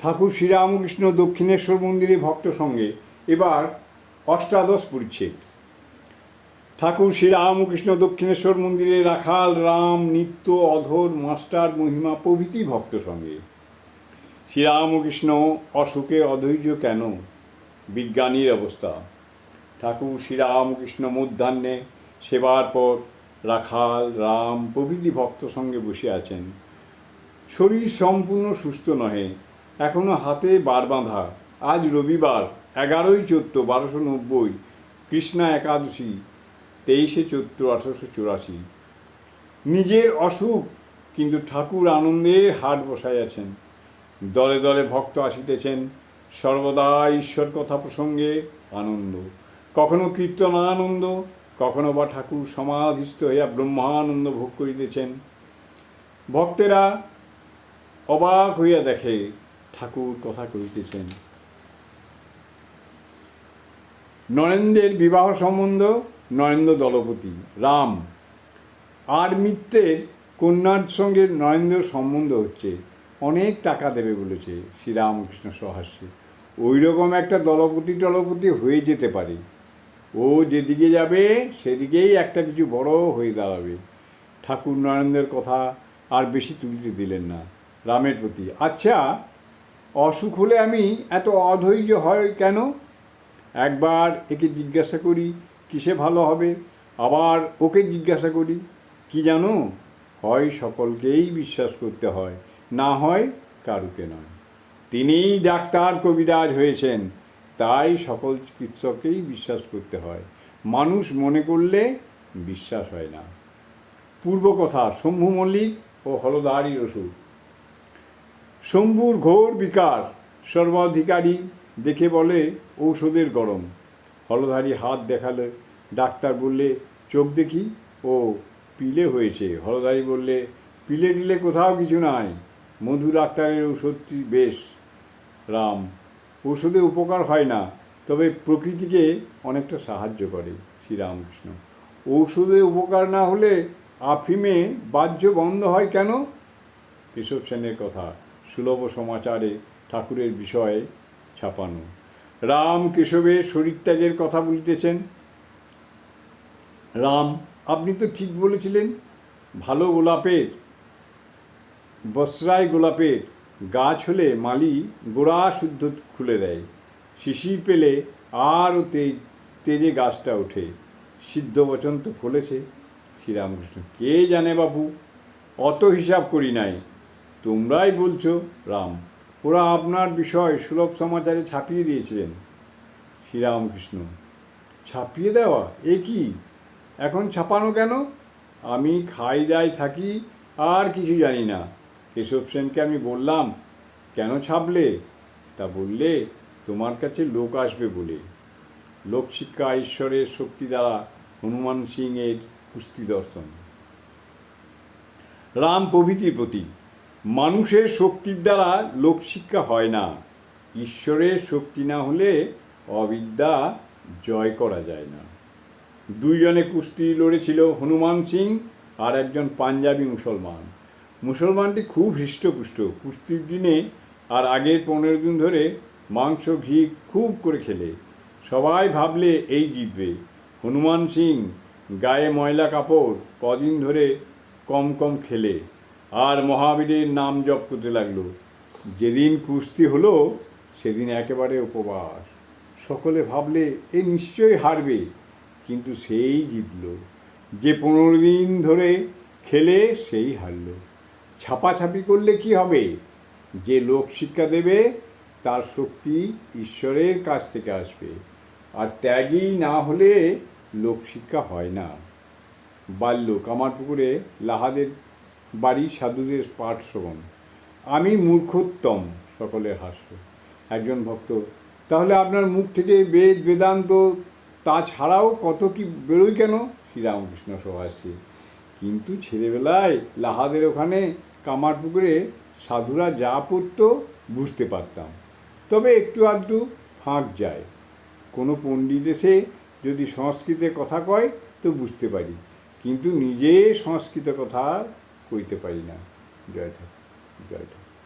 ঠাকুর শ্রীরামকৃষ্ণ দক্ষিণেশ্বর মন্দিরে ভক্ত সঙ্গে এবার অষ্টাদশ পরিচ্ছেদ। ঠাকুর শ্রীরামকৃষ্ণ দক্ষিণেশ্বর মন্দিরে রাখাল, রাম, নিত্য, অধর, মাস্টার, মহিমা প্রভৃতি ভক্ত সঙ্গে। শ্রীরামকৃষ্ণ অসুখে অধৈর্য কেন? বিজ্ঞানীর অবস্থা। ঠাকুর শ্রীরামকৃষ্ণ মধ্যাহ্নে সেবার পর রাখাল, রাম প্রভৃতি ভক্ত সঙ্গে বসে আছেন। শরীর সম্পূর্ণ সুস্থ নহে এখনও হাতে বার বাঁধা। আজ রবিবার, এগারোই চৈত্র বারোশো নব্বই, কৃষ্ণা একাদশী, তেইশে চৈত্র আঠারোশো চুরাশি। নিজের অসুখ, কিন্তু ঠাকুর আনন্দের হাট বসাইয়াছেন দলে দলে ভক্ত আসিতেছেন, সর্বদা ঈশ্বর কথা প্রসঙ্গে আনন্দ। কখনো কীর্তনানন্দ, কখনো বা ঠাকুর সমাধিস্থ হইয়া ব্রহ্মানন্দ ভোগ করিতেছেন। ভক্তেরা অবাক হইয়া দেখে ঠাকুর কথা করিতেছেন নরেন্দ্রের বিবাহ সম্বন্ধ নরেন্দ্র দলপতি, রাম। আর মিত্রের কন্যার সঙ্গে নরেন্দ্র সম্বন্ধ হচ্ছে, অনেক টাকা দেবে বলেছে শ্রীরামকৃষ্ণ সহাস্যে ওই রকম একটা দলপতি টলপতি হয়ে যেতে পারে। ও যেদিকে যাবে, সেদিকেই একটা কিছু বড় হয়ে দাঁড়াবে। ঠাকুর নরেন্দ্রের কথা আর বেশি তুলিতে দিলেন না, রামের প্রতি। আচ্ছা অসুখ হলে আমি এত অধৈর্য হয় কেন? একবার একে জিজ্ঞাসা করি, কিসে ভালো হবে? আবার ওকে জিজ্ঞাসা করি, কি জানো? হয় সকলকেই বিশ্বাস করতে হয়, না হয় কারুকে নয়। তিনিই ডাক্তার কবিরাজ হয়েছেন, তাই সকল চিকিৎসককেই বিশ্বাস করতে হয়। মানুষ মনে করলে বিশ্বাস হয় না। পূর্ব কথা, শম্ভু মল্লিক ও হলদারির ওষুধ। শম্ভুর ঘোর বিকার, সর্বাধিকারী দেখে বলে ঔষধের গরম। হলধারি হাত দেখালে ডাক্তার বললে, চোখ দেখি? ও, পিলে হয়েছে। হলধারি বললে, পিলে দিলে কোথাও কিছু নাই। মধু ডাক্তারের ঔষধটি বেশ। রাম, ঔষধে উপকার হয় না, তবে প্রকৃতিকে অনেকটা সাহায্য করে। শ্রীরামকৃষ্ণ, ঔষধে উপকার না হলে আফিমে বাহ্য বন্ধ হয় কেন? কেশব সেনের কথা সুলভ সমাচারে ঠাকুরের বিষয়ে ছাপানো। রাম কেশবের শরীরত্যাগের কথা বলিতেছেন। রাম, আপনি তো ঠিক বলেছিলেন, ভালো গোলাপের, বসরায় গোলাপের গাছ হলে মালি গোড়া শুদ্ধ খুলে দেয়। শিশির পেলে আরও তেজ, তেজে গাছটা ওঠে। সিদ্ধ বচন তো ফলেছে। শ্রীরামকৃষ্ণ, কে জানে বাবু অত হিসাব করি নাই। তোমরাই বলছো, রাম। ওরা আপনার বিষয় সুলভ সমাচারে ছাপিয়ে দিয়েছিলেন, শ্রীরামকৃষ্ণ। ছাপিয়ে দেওয়া? এ কি? এখন ছাপানো কেন? আমি খাই দাই থাকি, আর কিছু জানি না। কেশব সেনকে আমি বললাম, কেন ছাপলে? তা বললে, তোমার কাছে লোক আসবে বলে। লোকশিক্ষা ঈশ্বরের শক্তি দ্বারা হনুমান সিংয়ের কুস্তি দর্শন। রাম প্রভৃতির প্রতি মানুষের শক্তির দ্বারা লোকশিক্ষা হয় না। ঈশ্বরের শক্তি না হলে অবিদ্যা জয় করা যায় না। দুইজনে কুস্তি লড়েছিল হনুমান সিং আর একজন পাঞ্জাবি মুসলমান। মুসলমানটি খুব হৃষ্টপুষ্ট। কুস্তির দিনে আর আগের পনেরো দিন ধরে মাংস, ঘি খুব করে খেলে। সবাই ভাবলে এই জিতবে। হনুমান সিং গায়ে ময়লা কাপড় কদিন ধরে কম কম খেলে। আর মহাবীরের নাম জপ করতে লাগল। যেদিন কুস্তি হলো, সেদিন একেবারে উপবাস। সকলে ভাবলে, এ নিশ্চয়ই হারবে। কিন্তু সেই জিতল। যে পনেরো দিন ধরে খেলে, সেই হারল। ছাপাছাপি করলে কি হবে? যে লোক শিক্ষা দেবে, তার শক্তি ঈশ্বরের কাছ থেকে আসবে। আর ত্যাগী না হলে লোকশিক্ষা হয় না। বাল্য কামারপুকুরে লাহাদের বাড়ি সাধুদের পাঠ শ্রবণ। আমি মূর্খোত্তম সকলের হাস্য একজন ভক্ত, তাহলে আপনার মুখ থেকে বেদ, বেদান্ত তাছাড়াও কত কি বেরোয় কেন? শ্রীরামকৃষ্ণ সভাসী কিন্তু ছেলেবেলায় লাহাদের ওখানে কামারপুকুরে সাধুরা যা পড়তো বুঝতে পারতাম। তবে একটু আধটু ফাঁক যায়। কোনো পণ্ডিত এসে যদি সংস্কৃতে কথা কয়, তো বুঝতে পারি। কিন্তু নিজে সংস্কৃত কথা কইতে পারি না জয় ঠাকুর জয় ঠাকুর